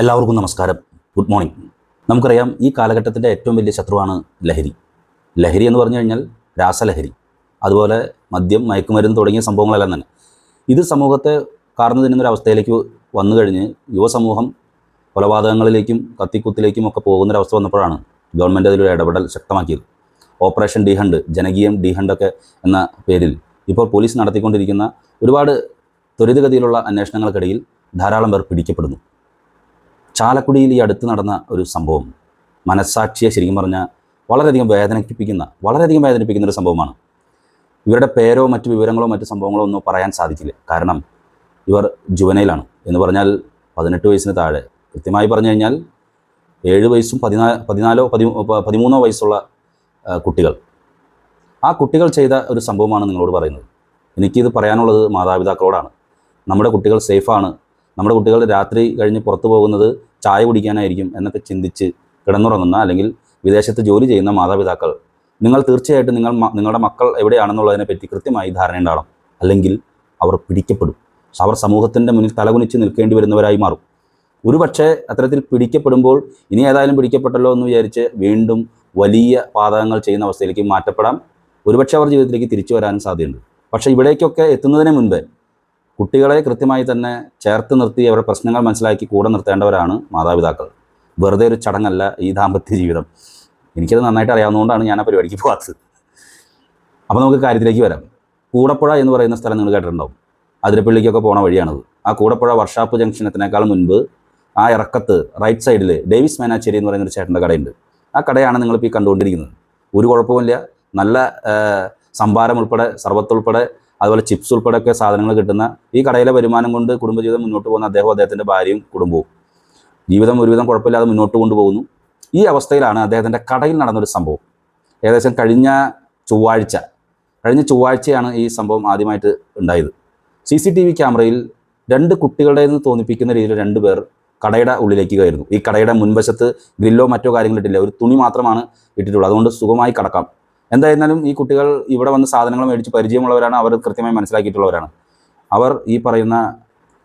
എല്ലാവർക്കും നമസ്കാരം. Good morning നമുക്കറിയാം ഈ കാലഘട്ടത്തിന്റെ ഏറ്റവും വലിയ ശത്രുവാണ് ലഹരി. ലഹരി എന്ന് പറഞ്ഞു കഴിഞ്ഞാൽ രാസലഹരി അതുപോലെ മദ്യം മയക്കുമരുന്ന് തുടങ്ങിയ സംഭവങ്ങളെല്ലാം തന്നെ. ഇത് സമൂഹത്തെ കാർന്നു അവസ്ഥയിലേക്ക് വന്നു കഴിഞ്ഞ് യുവസമൂഹം കൊലപാതകങ്ങളിലേക്കും കത്തിക്കുത്തിലേക്കും ഒക്കെ പോകുന്നൊരവസ്ഥ വന്നപ്പോഴാണ് ഗവൺമെന്റ് അതിലൊരു ഇടപെടൽ ശക്തമാക്കിയത്. ഓപ്പറേഷൻ ഡി ഹണ്ട് ജനകീയം ഡി ഹണ്ടൊക്കെ എന്ന പേരിൽ ഇപ്പോൾ പോലീസ് നടത്തിക്കൊണ്ടിരിക്കുന്ന ഒരുപാട് ത്വരിതഗതിയിലുള്ള അന്വേഷണങ്ങൾക്കിടയിൽ ധാരാളം പേർ പിടിക്കപ്പെടുന്നു. ചാലക്കുടിയിൽ ഈ അടുത്ത് നടന്ന ഒരു സംഭവം മനസ്സാക്ഷിയെ ശരിക്കും പറഞ്ഞാൽ വളരെയധികം വേദനിപ്പിക്കുന്ന വളരെയധികം വേദനിപ്പിക്കുന്ന ഒരു സംഭവമാണ്. ഇവരുടെ പേരോ മറ്റു വിവരങ്ങളോ മറ്റു സംഭവങ്ങളോ ഒന്നും പറയാൻ സാധിക്കില്ല കാരണം ഇവർ ജുവനയിലാണ് എന്ന് പറഞ്ഞാൽ പതിനെട്ട് വയസ്സിന് താഴെ. കൃത്യമായി പറഞ്ഞു കഴിഞ്ഞാൽ ഏഴ് വയസ്സും പതിനാ പതിനാലോ പതി പതിമൂന്നോ വയസ്സുള്ള കുട്ടികൾ. ആ കുട്ടികൾ ചെയ്ത ഒരു സംഭവമാണ് നിങ്ങളോട് പറയുന്നത്. എനിക്കിത് പറയാനുള്ളത് മാതാപിതാക്കളോടാണ്. നമ്മുടെ കുട്ടികൾ സേഫാണ്. നമ്മുടെ കുട്ടികൾ രാത്രി കഴിഞ്ഞ് പുറത്തു പോകുന്നത് ചായ കുടിക്കാനായിരിക്കും എന്നൊക്കെ ചിന്തിച്ച് കിടന്നുറങ്ങുന്ന അല്ലെങ്കിൽ വിദേശത്ത് ജോലി ചെയ്യുന്ന മാതാപിതാക്കൾ നിങ്ങൾ തീർച്ചയായിട്ടും നിങ്ങൾ നിങ്ങളുടെ മക്കൾ എവിടെയാണെന്നുള്ളതിനെ പറ്റി കൃത്യമായി ധാരണയുണ്ടാവണം അല്ലെങ്കിൽ അവർ പിടിക്കപ്പെടും. അവർ സമൂഹത്തിന്റെ മുന്നിൽ തലകുനിച്ച് നിൽക്കേണ്ടി വരുന്നവരായി മാറും. ഒരുപക്ഷെ അത്തരത്തിൽ പിടിക്കപ്പെടുമ്പോൾ ഇനി ഏതായാലും പിടിക്കപ്പെട്ടല്ലോ എന്ന് വിചാരിച്ച് വീണ്ടും വലിയ പാതകങ്ങൾ ചെയ്യുന്ന അവസ്ഥയിലേക്ക് മാറ്റപ്പെടാം. ഒരുപക്ഷെ അവർ ജീവിതത്തിലേക്ക് തിരിച്ചു വരാനും സാധ്യതയുണ്ട്. പക്ഷേ ഇവിടേക്കൊക്കെ എത്തുന്നതിന് മുൻപ് കുട്ടികളെ കൃത്യമായി തന്നെ ചേർത്ത് നിർത്തി അവരുടെ പ്രശ്നങ്ങൾ മനസ്സിലാക്കി കൂടെ നിർത്തേണ്ടവരാണ് മാതാപിതാക്കൾ. വെറുതെ ഒരു ചടങ്ങല്ല ഈ ദാമ്പത്യ ജീവിതം. എനിക്കത് നന്നായിട്ട് അറിയാവുന്നതുകൊണ്ടാണ് ഞാൻ ആ പരിപാടിക്ക് പോകാത്തത്. അപ്പോൾ നമുക്ക് കാര്യത്തിലേക്ക് വരാം. കൂടപ്പുഴ എന്ന് പറയുന്ന സ്ഥലം നിങ്ങൾ കേട്ടിട്ടുണ്ടാവും. അതിരപ്പള്ളിക്കൊക്കെ പോണ വഴിയാണത്. ആ കൂടപ്പുഴ വർഷാപ്പ് ജംഗ്ഷനത്തിനേക്കാൾ മുൻപ് ആ ഇറക്കത്ത് റൈറ്റ് സൈഡിൽ ഡേവിസ് മേനാച്ചേരി എന്ന് പറയുന്ന ഒരു ചേട്ടന്റെ കടയുണ്ട്. ആ കടയാണ് നിങ്ങളിപ്പോൾ ഈ കണ്ടുകൊണ്ടിരിക്കുന്നത്. ഒരു കുഴപ്പമില്ല നല്ല സംഭാരം ഉൾപ്പെടെ സർബത്ത് ഉൾപ്പെടെ അതുപോലെ ചിപ്സ് ഉൾപ്പെടെ ഒക്കെ സാധനങ്ങൾ കിട്ടുന്ന ഈ കടയിലെ വരുമാനം കൊണ്ട് കുടുംബജീവിതം മുന്നോട്ട് പോകുന്ന അദ്ദേഹം അദ്ദേഹത്തിന്റെ ഭാര്യയും കുടുംബവും. ജീവിതം ഒരുവിധം കുഴപ്പമില്ലാതെ മുന്നോട്ട് കൊണ്ടുപോകുന്നു. ഈ അവസ്ഥയിലാണ് അദ്ദേഹത്തിന്റെ കടയിൽ നടന്നൊരു സംഭവം. ഏകദേശം കഴിഞ്ഞ ചൊവ്വാഴ്ച കഴിഞ്ഞ ചൊവ്വാഴ്ചയാണ് ഈ സംഭവം ആദ്യമായിട്ട് ഉണ്ടായത്. സി സി ടി വി ക്യാമറയിൽ രണ്ട് കുട്ടികളുടെ നിന്ന് തോന്നിപ്പിക്കുന്ന രീതിയിൽ രണ്ട് പേർ കടയുടെ ഉള്ളിലേക്ക് കയറുന്നു. ഈ കടയുടെ മുൻവശത്ത് ഗ്രില്ലോ മറ്റോ കാര്യങ്ങളിട്ടില്ല ഒരു തുണി മാത്രമാണ് ഇട്ടിട്ടുള്ളത്. അതുകൊണ്ട് സുഖമായി കടക്കാം. എന്തായിരുന്നാലും ഈ കുട്ടികൾ ഇവിടെ വന്ന് സാധനങ്ങൾ മേടിച്ച് പരിചയമുള്ളവരാണ് അവർ കൃത്യമായി മനസ്സിലാക്കിയിട്ടുള്ളവരാണ്. അവർ ഈ പറയുന്ന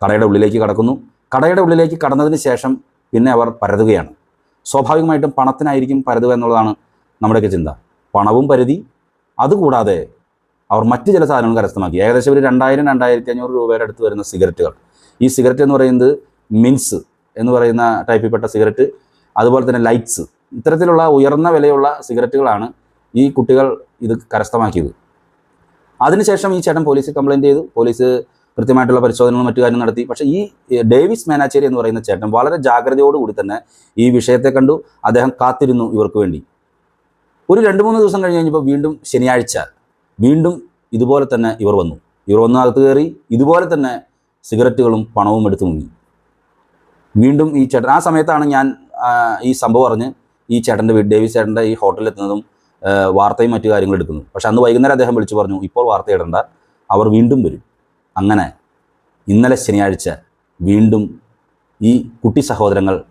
കടയുടെ ഉള്ളിലേക്ക് കടക്കുന്നു. കടയുടെ ഉള്ളിലേക്ക് കടന്നതിന് ശേഷം പിന്നെ അവർ പരതുകയാണ്. സ്വാഭാവികമായിട്ടും പണത്തിനായിരിക്കും പരതുക എന്നുള്ളതാണ് നമ്മുടെയൊക്കെ ചിന്ത. പണവും പരിധി അതുകൂടാതെ അവർ മറ്റു ചില സാധനങ്ങൾ കരസ്ഥമാക്കി. ഏകദേശം ഒരു രണ്ടായിരം രണ്ടായിരത്തി അഞ്ഞൂറ് രൂപയുടെ അടുത്ത് വരുന്ന സിഗരറ്റുകൾ. ഈ സിഗരറ്റ് എന്ന് പറയുന്നത് മിൻസ് എന്ന് പറയുന്ന ടൈപ്പിൽപ്പെട്ട സിഗരറ്റ് അതുപോലെ തന്നെ ലൈറ്റ്സ്. ഇത്തരത്തിലുള്ള ഉയർന്ന വിലയുള്ള സിഗരറ്റുകളാണ് ഈ കുട്ടികൾ ഇത് കരസ്ഥമാക്കിയത്. അതിനുശേഷം ഈ ചേട്ടൻ പോലീസിൽ കംപ്ലയിന്റ് ചെയ്തു. പോലീസ് കൃത്യമായിട്ടുള്ള പരിശോധനകളും മറ്റു കാര്യങ്ങൾ നടത്തി. പക്ഷേ ഈ ഡേവിസ് മേനാച്ചേരി എന്ന് പറയുന്ന ചേട്ടൻ വളരെ ജാഗ്രതയോടുകൂടി തന്നെ ഈ വിഷയത്തെ കണ്ടു. അദ്ദേഹം കാത്തിരുന്നു ഇവർക്ക് വേണ്ടി. ഒരു രണ്ട് മൂന്ന് ദിവസം കഴിഞ്ഞ് കഴിഞ്ഞപ്പോൾ വീണ്ടും ശനിയാഴ്ച വീണ്ടും ഇതുപോലെ തന്നെ ഇവർ വന്നു. ഇവർ വന്ന് അകത്ത് കയറി ഇതുപോലെ തന്നെ സിഗരറ്റുകളും പണവും എടുത്തു മുങ്ങി. വീണ്ടും ഈ ചേട്ടൻ ആ സമയത്താണ് ഞാൻ ഈ സംഭവം അറിഞ്ഞ് ഈ ചേട്ടന്റെ വീട് ഡേവിസ് ചേട്ടന്റെ ഈ ഹോട്ടലിൽ എത്തുന്നതും വാർത്തയും മറ്റു കാര്യങ്ങളും എടുക്കുന്നത് പക്ഷെ അന്ന് വൈകുന്നേരം അദ്ദേഹം വിളിച്ചു പറഞ്ഞു ഇപ്പോൾ വാർത്ത ഇടണ്ട അവർ വീണ്ടും വരും. അങ്ങനെ ഇന്നലെ ശനിയാഴ്ച വീണ്ടും ഈ കുട്ടി സഹോദരങ്ങൾ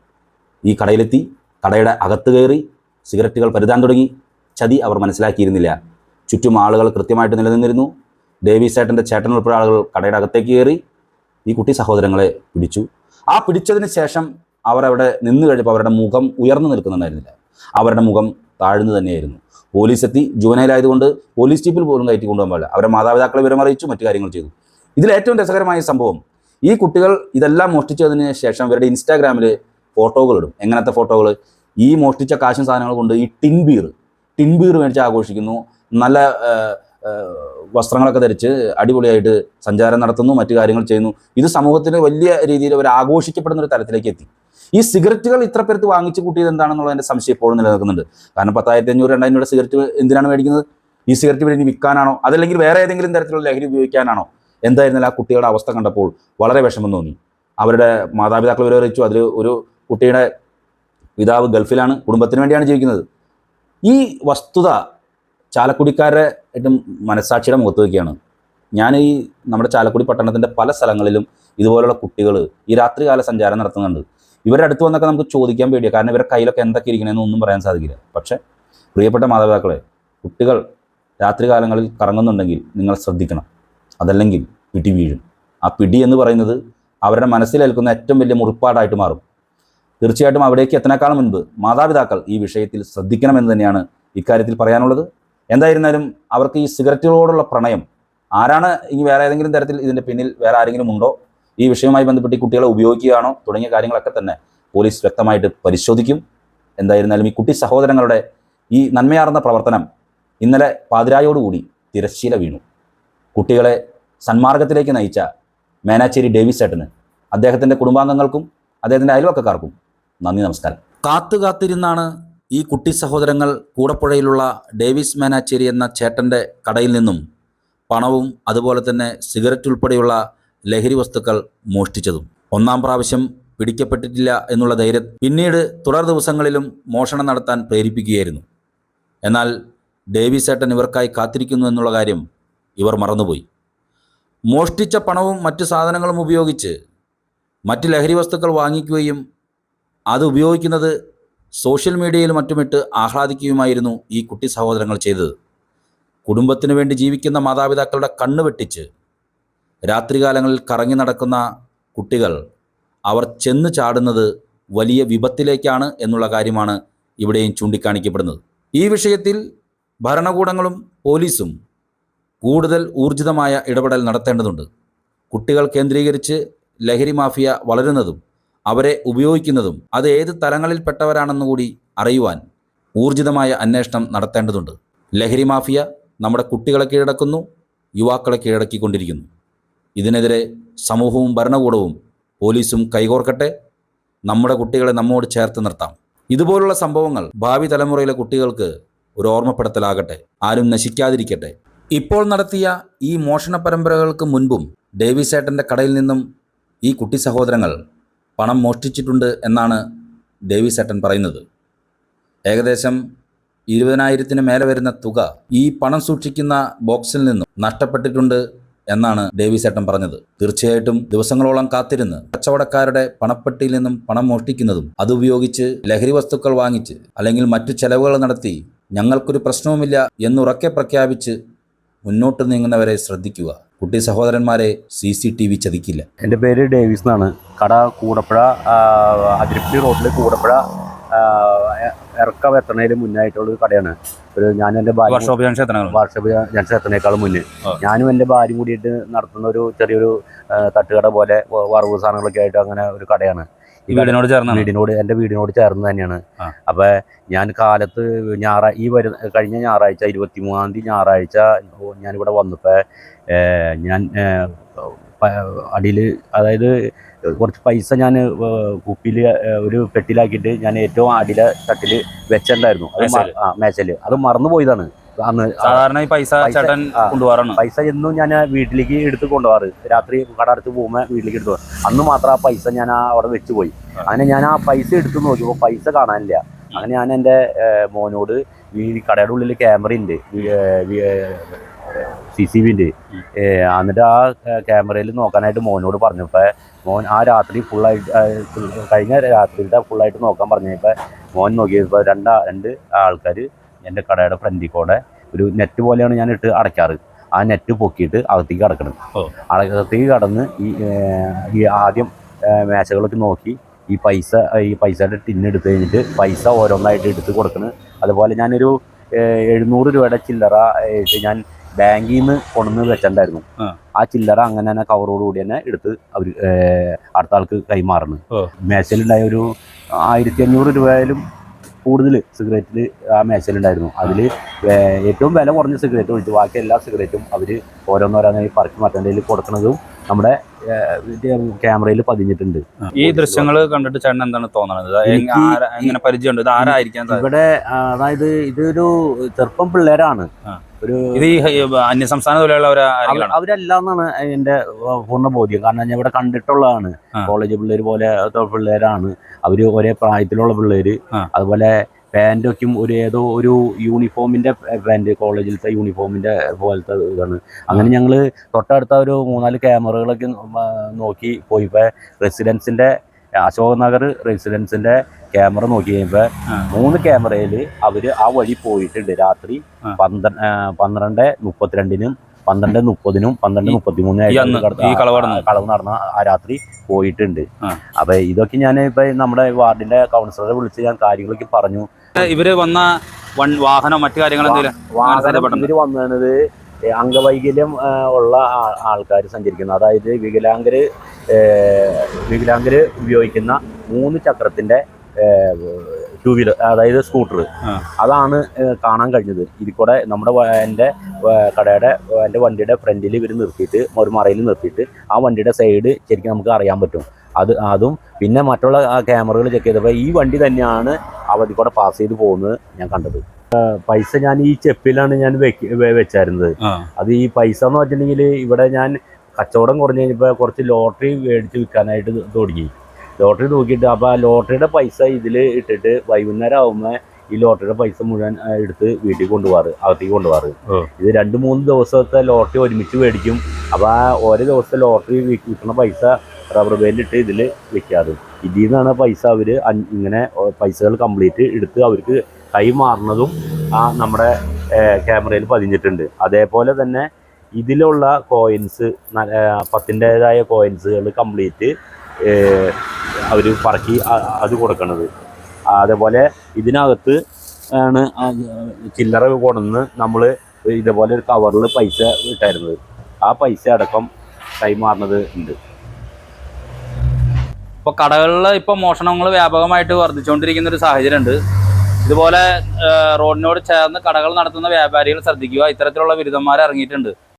ഈ കടയിലെത്തി കടയുടെ അകത്ത് കയറി സിഗരറ്റുകൾ പരുതാൻ തുടങ്ങി. ചതി അവർ മനസ്സിലാക്കിയിരുന്നില്ല. ചുറ്റും ആളുകൾ കൃത്യമായിട്ട് നിലനിന്നിരുന്നു. ദേവീസേട്ടന്റെ ചേട്ടൻ ഉൾപ്പെടെ ആളുകൾ കടയുടെ അകത്തേക്ക് കയറി ഈ കുട്ടി സഹോദരങ്ങളെ പിടിച്ചു. ആ പിടിച്ചതിന് ശേഷം അവർ അവിടെ നിന്ന് കഴിഞ്ഞപ്പോൾ അവരുടെ മുഖം ഉയർന്നു നിൽക്കുന്നുണ്ടായിരുന്നില്ല. അവരുടെ മുഖം താഴ്ന്നു തന്നെയായിരുന്നു. പോലീസ് എത്തി ജുവനയിലായതുകൊണ്ട് പോലീസ് ജീപ്പിൽ പോലും കയറ്റി കൊണ്ടുപോകാൻ പാടില്ല. അവരുടെ മാതാപിതാക്കളെ വിവരമറിയിച്ചു മറ്റു കാര്യങ്ങൾ ചെയ്തു. ഇതിൽ ഏറ്റവും രസകരമായ സംഭവം ഈ കുട്ടികൾ ഇതെല്ലാം മോഷ്ടിച്ചതിന് ശേഷം ഇവരുടെ ഇൻസ്റ്റാഗ്രാമിൽ ഫോട്ടോകൾ ഇടും എങ്ങനത്തെ ഫോട്ടോകൾ ഈ മോഷ്ടിച്ച കാശും സാധനങ്ങൾ കൊണ്ട് ഈ ടിൻ ബീർ ടിൻ ബീർ മേടിച്ച് ആഘോഷിക്കുന്നു. നല്ല വസ്ത്രങ്ങളൊക്കെ ധരിച്ച് അടിപൊളിയായിട്ട് സഞ്ചാരം നടത്തുന്നു മറ്റു കാര്യങ്ങൾ ചെയ്യുന്നു. ഇത് സമൂഹത്തിന് വലിയ രീതിയിൽ അവർ ആഘോഷിക്കപ്പെടുന്ന ഒരു തലത്തിലേക്ക് എത്തി. ഈ സിഗരറ്റുകൾ ഇത്ര പേർക്ക് വാങ്ങിച്ചു കൂട്ടിയത് എന്താണെന്നുള്ള എന്റെ സംശയം ഇപ്പോഴും നിലനിൽക്കുന്നുണ്ട്. കാരണം പത്തായിരത്തി അഞ്ഞൂറ് രണ്ടായിരം രൂപയുടെ സിഗരറ്റ് എന്തിനാണ് മേടിക്കുന്നത്? ഈ സിഗരറ്റ് വഴി വിൽക്കാനാണോ? അതല്ലെങ്കിൽ വേറെ ഏതെങ്കിലും തരത്തിലുള്ള ലഹരി ഉപയോഗിക്കാനാണോ? എന്തായിരുന്നാലും ആ കുട്ടികളുടെ അവസ്ഥ കണ്ടപ്പോൾ വളരെ വിഷമം തോന്നി. അവരുടെ മാതാപിതാക്കൾ വരെ അറിയിച്ചു. അതിൽ ഒരു കുട്ടിയുടെ പിതാവ് ഗൾഫിലാണ് കുടുംബത്തിന് വേണ്ടിയാണ് ജീവിക്കുന്നത്. ഈ വസ്തുത ചാലക്കുടിക്കാരെ ഏറ്റവും മനസ്സാക്ഷിയുടെ മുഖത്ത് വയ്ക്കുകയാണ്. ഞാൻ ഈ നമ്മുടെ ചാലക്കുടി പട്ടണത്തിന്റെ പല സ്ഥലങ്ങളിലും ഇതുപോലുള്ള കുട്ടികൾ ഈ രാത്രികാല സഞ്ചാരം നടത്തുന്നുണ്ട്. ഇവരുടെ അടുത്ത് വന്നൊക്കെ നമുക്ക് ചോദിക്കാൻ പേടിയാണ് കാരണം ഇവരുടെ കയ്യിലൊക്കെ എന്തൊക്കെ ഇരിക്കണമെന്ന് ഒന്നും പറയാൻ സാധിക്കില്ല. പക്ഷേ പ്രിയപ്പെട്ട മാതാപിതാക്കളെ കുട്ടികൾ രാത്രികാലങ്ങളിൽ കറങ്ങുന്നുണ്ടെങ്കിൽ നിങ്ങൾ ശ്രദ്ധിക്കണം. അതല്ലെങ്കിൽ പിടി വീഴും. ആ പിടി എന്ന് പറയുന്നത് അവരുടെ മനസ്സിലേൽക്കുന്ന ഏറ്റവും വലിയ മുറിപ്പാടായിട്ട് മാറും. തീർച്ചയായിട്ടും അവിടേക്ക് എത്തനേക്കാളും മുൻപ് മാതാപിതാക്കൾ ഈ വിഷയത്തിൽ ശ്രദ്ധിക്കണമെന്ന് തന്നെയാണ് ഇക്കാര്യത്തിൽ പറയാനുള്ളത്. എന്തായിരുന്നാലും അവർക്ക് ഈ സിഗരറ്റുകളോടുള്ള പ്രണയം ആരാണ് ഇനി വേറെ ഏതെങ്കിലും തരത്തിൽ ഇതിന്റെ പിന്നിൽ വേറെ ആരെങ്കിലും ഉണ്ടോ? ഈ വിഷയവുമായി ബന്ധപ്പെട്ട് ഈ കുട്ടികളെ ഉപയോഗിക്കുകയാണോ? തുടങ്ങിയ കാര്യങ്ങളൊക്കെ തന്നെ പോലീസ് വ്യക്തമായിട്ട് പരിശോധിക്കും. എന്തായിരുന്നാലും ഈ കുട്ടി സഹോദരങ്ങളുടെ ഈ നന്മയാർന്ന പ്രവർത്തനം ഇന്നലെ പാതിരായോടുകൂടി തിരശ്ശീല വീണു. കുട്ടികളെ സന്മാർഗത്തിലേക്ക് നയിച്ച മേനാച്ചേരി ഡേവിസ് ചേട്ടന് അദ്ദേഹത്തിന്റെ കുടുംബാംഗങ്ങൾക്കും അദ്ദേഹത്തിന്റെ അയൽവക്കക്കാർക്കും നന്ദി നമസ്കാരം. കാത്തു കാത്തിരുന്നാണ് ഈ കുട്ടി സഹോദരങ്ങൾ കൂടപ്പുഴയിലുള്ള ഡേവിസ് മേനാച്ചേരി എന്ന ചേട്ടന്റെ കടയിൽ നിന്നും പണവും അതുപോലെ തന്നെ സിഗരറ്റ് ഉൾപ്പെടെയുള്ള ലഹരി വസ്തുക്കൾ മോഷ്ടിച്ചതും. ഒന്നാം പ്രാവശ്യം പിടിക്കപ്പെട്ടിട്ടില്ല എന്നുള്ള ധൈര്യം പിന്നീട് തുടർ ദിവസങ്ങളിലും മോഷണം നടത്താൻ പ്രേരിപ്പിക്കുകയായിരുന്നു. എന്നാൽ ഡേവിസ് ചേട്ടൻ ഇവർക്കായി കാത്തിരിക്കുന്നു എന്നുള്ള കാര്യം ഇവർ മറന്നുപോയി. മോഷ്ടിച്ച പണവും മറ്റ് സാധനങ്ങളും ഉപയോഗിച്ച് മറ്റ് ലഹരി വസ്തുക്കൾ വാങ്ങിക്കുകയും അത് ഉപയോഗിക്കുന്നത് സോഷ്യൽ മീഡിയയിൽ മറ്റുമിട്ട് ആഹ്ലാദിക്കുകയുമായിരുന്നു ഈ കുട്ടി സഹോദരങ്ങൾ ചെയ്തത്. കുടുംബത്തിനു വേണ്ടി ജീവിക്കുന്ന മാതാപിതാക്കളുടെ കണ്ണ് വെട്ടിച്ച് രാത്രികാലങ്ങളിൽ കറങ്ങി നടക്കുന്ന കുട്ടികൾ അവർ ചെന്ന് ചാടുന്നത് വലിയ വിപത്തിലേക്കാണ് എന്നുള്ള കാര്യമാണ് ഇവിടെയും ചൂണ്ടിക്കാണിക്കപ്പെടുന്നത്. ഈ വിഷയത്തിൽ ഭരണകൂടങ്ങളും പോലീസും കൂടുതൽ ഊർജിതമായ ഇടപെടൽ നടത്തേണ്ടതുണ്ട്. കുട്ടികൾ കേന്ദ്രീകരിച്ച് ലഹരി മാഫിയ വളരുന്നതും അവരെ ഉപയോഗിക്കുന്നതും അത് ഏത് തലങ്ങളിൽപ്പെട്ടവരാണെന്ന് കൂടി അറിയുവാൻ ഊർജിതമായ അന്വേഷണം നടത്തേണ്ടതുണ്ട്. ലഹരി മാഫിയ നമ്മുടെ കുട്ടികളെ കീഴടക്കുന്നു യുവാക്കളെ കീഴടക്കിക്കൊണ്ടിരിക്കുന്നു. ഇതിനെതിരെ സമൂഹവും ഭരണകൂടവും പോലീസും കൈകോർക്കട്ടെ നമ്മുടെ കുട്ടികളെ നമ്മോട് ചേർത്ത് നിർത്താം. ഇതുപോലുള്ള സംഭവങ്ങൾ ഭാവി തലമുറയിലെ കുട്ടികൾക്ക് ഒരു ഓർമ്മപ്പെടുത്തലാകട്ടെ ആരും നശിക്കാതിരിക്കട്ടെ. ഇപ്പോൾ നടത്തിയ ഈ മോഷണ പരമ്പരകൾക്ക് മുൻപും ഡേവിസേട്ടന്റെ കടയിൽ നിന്നും ഈ കുട്ടി സഹോദരങ്ങൾ പണം മോഷ്ടിച്ചിട്ടുണ്ട് എന്നാണ് ഡേവിസേട്ടൻ പറയുന്നത്. ഏകദേശം ഇരുപതിനായിരത്തിന് മേലെ വരുന്ന തുക ഈ പണം സൂക്ഷിക്കുന്ന ബോക്സിൽ നിന്നും നഷ്ടപ്പെട്ടിട്ടുണ്ട് എന്നാണ് ഡേവിസേട്ടൻ പറഞ്ഞത്. തീർച്ചയായിട്ടും ദിവസങ്ങളോളം കാത്തിരുന്ന് കച്ചവടക്കാരുടെ പണപ്പെട്ടിയിൽ നിന്നും പണം മോഷ്ടിക്കുന്നതും അതുപയോഗിച്ച് ലഹരി വസ്തുക്കൾ വാങ്ങിച്ച് അല്ലെങ്കിൽ മറ്റു ചെലവുകൾ നടത്തി ഞങ്ങൾക്കൊരു പ്രശ്നവുമില്ല എന്നുറക്കെ പ്രഖ്യാപിച്ച് മുന്നോട്ട് നീങ്ങുന്നവരെ ശ്രദ്ധിക്കുക. കുട്ടി സഹോദരന്മാരെ സി സി ടി വി ചതിക്കില്ല. എന്റെ പേര് ഡേവിസ് എന്നാണ്. കട കൂടപ്പുഴ ആ, അതിരപ്പള്ളി റോഡിൽ കൂടപ്പുഴ ഇറക്കം എത്തണതിന് മുന്നായിട്ടുള്ള ഒരു കടയാണ്. ഒരു ഞാൻ എന്റെ ഭാര്യ വർഷോപ്പ് ജംഗ്ഷൻ എത്തണേക്കാളും മുന്നേ ഞാനും എന്റെ ഭാര്യ കൂടിയിട്ട് നടത്തുന്ന ഒരു ചെറിയൊരു തട്ടുകട പോലെ വറവ് സാധനങ്ങളൊക്കെ ആയിട്ട് അങ്ങനെ ഒരു കടയാണ്. വീടിനോട് ചേർന്ന് വീടിനോട് എന്റെ വീടിനോട് ചേർന്ന് തന്നെയാണ്. അപ്പൊ അപ്പോൾ ഞാൻ കാലത്ത് ഞായറാ ഈ വരുന്ന കഴിഞ്ഞ ഞായറാഴ്ച ഇരുപത്തി മൂന്നാം തീയതി ഞായറാഴ്ച ഞാനിവിടെ വന്നപ്പോൾ ഞാൻ അടിയിൽ അതായത് കുറച്ച് പൈസ ഞാൻ കുപ്പിയിൽ ഒരു പെട്ടിലാക്കിയിട്ട് ഞാൻ ഏറ്റവും അടിയിലെ തട്ടിൽ വെച്ചിട്ടുണ്ടായിരുന്നു അത് മേശയിൽ അത് മറന്നു പോയതാണ് അന്ന് സാധാരണ പൈസ ചേട്ടൻ കൊണ്ടുപോകാറാണ് പൈസ എന്നും ഞാൻ വീട്ടിലേക്ക് എടുത്ത് കൊണ്ടുപോകാറ്. രാത്രി കട അടുത്ത് പോകുമ്പോൾ വീട്ടിലേക്ക് എടുത്തു പോകാം അന്ന് മാത്രം ആ പൈസ ഞാൻ ആ അവിടെ വെച്ച് പോയി. അങ്ങനെ ഞാൻ ആ പൈസ എടുത്ത് നോക്കിയപ്പോൾ പൈസ കാണാനില്ല. അങ്ങനെ ഞാൻ എന്റെ മോനോട് ഈ കടയുടെ ഉള്ളിൽ ക്യാമറ ഉണ്ട് സി സി വി ഉണ്ട് എന്നിട്ട് ആ ക്യാമറയിൽ നോക്കാനായിട്ട് മോനോട് പറഞ്ഞപ്പോൾ മോൻ ആ രാത്രി ഫുള്ളായിട്ട് കഴിഞ്ഞ രാത്രിയിലത്തെ ഫുള്ളായിട്ട് നോക്കാൻ പറഞ്ഞപ്പോൾ മോൻ നോക്കിയപ്പോൾ രണ്ടാ രണ്ട് ആൾക്കാർ എന്റെ കടയുടെ ഫ്രണ്ടിൽ കൂടെ ഒരു നെറ്റ് പോലെയാണ് ഞാൻ ഇട്ട് അടയ്ക്കാറ്. ആ നെറ്റ് പൊക്കിയിട്ട് അകത്തേക്ക് കടക്കണം. അകത്തേക്ക് കടന്ന് ഈ ഈ ആദ്യം മേശകളൊക്കെ നോക്കി. ഈ പൈസ ഈ പൈസയുടെ ടിന്ന് എടുത്തു കഴിഞ്ഞിട്ട് പൈസ ഓരോന്നായിട്ട് എടുത്ത് കൊടുക്കണം. അതുപോലെ ഞാനൊരു എഴുന്നൂറ് രൂപയുടെ ചില്ലറ ആയിട്ട് ഞാൻ ബാങ്കിൽ നിന്ന് കൊണ്ടുവന്ന് വെച്ചിട്ടുണ്ടായിരുന്നു. ആ. ചില്ലറ അങ്ങനെ തന്നെ കവറോട് കൂടി തന്നെ എടുത്ത് അവർ അടുത്ത ആൾക്ക് കൈമാറണം. മേശയിലുണ്ടായ ഒരു ആയിരത്തി അഞ്ഞൂറ് രൂപയിലും കൂടുതൽ സിഗരറ്റിൽ ആ മേശയിലുണ്ടായിരുന്നു. അതിൽ ഏറ്റവും വില കുറഞ്ഞ സിഗരറ്റ് ഒഴിച്ച് ബാക്കി എല്ലാ സിഗരറ്റും അവർ ഓരോന്നോരോന്നായി പറക്കി മറ്റേതിൽ കൊടുക്കുന്നതും നമ്മുടെ ക്യാമറയിൽ പതിഞ്ഞിട്ടുണ്ട്. ഈ ദൃശ്യങ്ങൾ കണ്ടിട്ട് ചേട്ടൻ എന്താണ് തോന്നുന്നത് എങ്ങനെ പരിചയമുണ്ട്? ഇത് ഇവിടെ അതായത് ഇതൊരു ചെറുപ്പം പിള്ളേരാണ്. ഒരു ഇത് ഈ ഹ- അന്യസംസ്ഥാന തൊഴിലാളികളാണ് അവ- അവരെല്ലാം എന്നാണ് എന്റെ പൂർണ ബോധ്യം. കാരണം ഞാൻ ഇവിടെ കണ്ടിട്ടുള്ളതാണ്. കോളേജ് പിള്ളേർ പോലെ പിള്ളേരാണ്. അവർ ഒരേ പ്രായത്തിലുള്ള പിള്ളേര്. അതുപോലെ പാന്റൊക്കെയും ഒരു ഏതോ ഒരു യൂണിഫോമിന്റെ പാന്റ് കോളേജിലത്തെ യൂണിഫോമിന്റെ പോലത്തെ ഇതാണ്. അങ്ങനെ ഞങ്ങൾ തൊട്ടടുത്ത ഒരു മൂന്നാൽ ക്യാമറകളൊക്കെ നോക്കി പോയിപ്പോൾ റെസിഡൻസിന്റെ അശോക് നഗർ റെസിഡൻസിന്റെ ക്യാമറ നോക്കി കഴിയുമ്പോൾ മൂന്ന് ക്യാമറയിൽ അവർ ആ വഴി പോയിട്ടുണ്ട്. രാത്രി പന്ത്രണ്ട് മുപ്പത്തിരണ്ടിനും പന്ത്രണ്ട് മുപ്പതിനും പന്ത്രണ്ട് ഈ- മുപ്പത്തി മൂന്നും ഈ കളവ് നടന്ന ആ രാത്രി പോയിട്ടുണ്ട്. അപ്പൊ ഇതൊക്കെ ഞാൻ ഇപ്പൊ നമ്മുടെ വാർഡിന്റെ കൗൺസിലറെ വിളിച്ച് ഞാൻ കാര്യങ്ങളൊക്കെ പറഞ്ഞു. ഇവർ വന്ന വാഹനം മറ്റു കാര്യങ്ങൾ ഇവർ വന്നത് അംഗവൈകല്യം ഉള്ള ആൾക്കാർ സഞ്ചരിക്കുന്നു അതായത് വികലാംഗര് ഏ, വികലാംഗര് ഉപയോഗിക്കുന്ന മൂന്ന് ചക്രത്തിന്റെ ടൂ വീലർ അതായത് സ്കൂട്ടർ. അതാണ് കാണാൻ കഴിഞ്ഞത്. ഇതിൽ കൂടെ നമ്മുടെ എന്റെ കടയുടെ എന്റെ വണ്ടിയുടെ ഫ്രണ്ടിൽ ഇവർ നിർത്തിയിട്ട് ഒരു മറയിൽ നിർത്തിയിട്ട് ആ വണ്ടിയുടെ സൈഡ് ശരിക്കും നമുക്ക് അറിയാൻ പറ്റും. അത് അതും പിന്നെ മറ്റുള്ള ക്യാമറകൾ ചെക്ക് ചെയ്തപ്പോൾ ഈ വണ്ടി തന്നെയാണ് അവധി കൂടെ പാസ് ചെയ്ത് പോകുന്നത് ഞാൻ കണ്ടത്. പൈസ ഞാൻ ഈ ചെപ്പിലാണ് ഞാൻ വെക്ക് വെച്ചായിരുന്നത്. അത് ഈ പൈസ എന്ന് വെച്ചിട്ടുണ്ടെങ്കിൽ ഇവിടെ ഞാൻ കച്ചവടം കുറഞ്ഞ് കഴിഞ്ഞപ്പോൾ കുറച്ച് ലോട്ടറി മേടിച്ച് വിൽക്കാനായിട്ട് തുടങ്ങി. ലോട്ടറി നോക്കിയിട്ട് അപ്പോൾ ആ ലോട്ടറിയുടെ പൈസ ഇതിൽ ഇട്ടിട്ട് വൈകുന്നേരം ആകുമ്പോൾ ഈ ലോട്ടറിയുടെ പൈസ മുഴുവൻ എടുത്ത് വീട്ടിൽ കൊണ്ടുപോകാറ് അകത്തേക്ക് കൊണ്ടുപോകാറ് ഇത് രണ്ട് മൂന്ന് ദിവസത്തെ ലോട്ടറി ഒരുമിച്ച് മേടിക്കും. അപ്പോൾ ആ ഓരോ ദിവസത്തെ ലോട്ടറി വിൽക്കുന്ന പൈസ റബ്ബർ ബാൻഡിട്ട് ഇതിൽ വെക്കാറ്. ഇതിൽ നിന്നാണ് പൈസ അവർ ഇങ്ങനെ പൈസകൾ കംപ്ലീറ്റ് എടുത്ത് അവർക്ക് കൈമാറുന്നതും ആ നമ്മുടെ ക്യാമറയിൽ പതിഞ്ഞിട്ടുണ്ട്. അതേപോലെ തന്നെ ഇതിലുള്ള കോയിൻസ് പത്തിന്റെതായ കോയിൻസുകൾ കംപ്ലീറ്റ് അവർ പറക്കി അത് കൊടുക്കണത്. അതേപോലെ ഇതിനകത്ത് ആണ് ചില്ലറ കൊണ്ടുവന്ന് നമ്മൾ ഇതേപോലെ ഒരു കവറിൽ പൈസ ഇട്ടായിരുന്നത്. ആ പൈസ അടക്കം കൈമാറുന്നത് ഉണ്ട്. ഇപ്പോൾ കടകളിൽ ഇപ്പോൾ മോഷണങ്ങൾ വ്യാപകമായിട്ട് വർദ്ധിച്ചുകൊണ്ടിരിക്കുന്ന ഒരു സാഹചര്യമുണ്ട് ഇതുപോലെ റോഡിനോട് ചേർന്ന് കടകൾ നടത്തുന്ന വ്യാപാരികൾ ശ്രദ്ധിക്കുക. ഇത്തരത്തിലുള്ള ബിരുദന്മാർ ഇറങ്ങിയിട്ടുണ്ട്.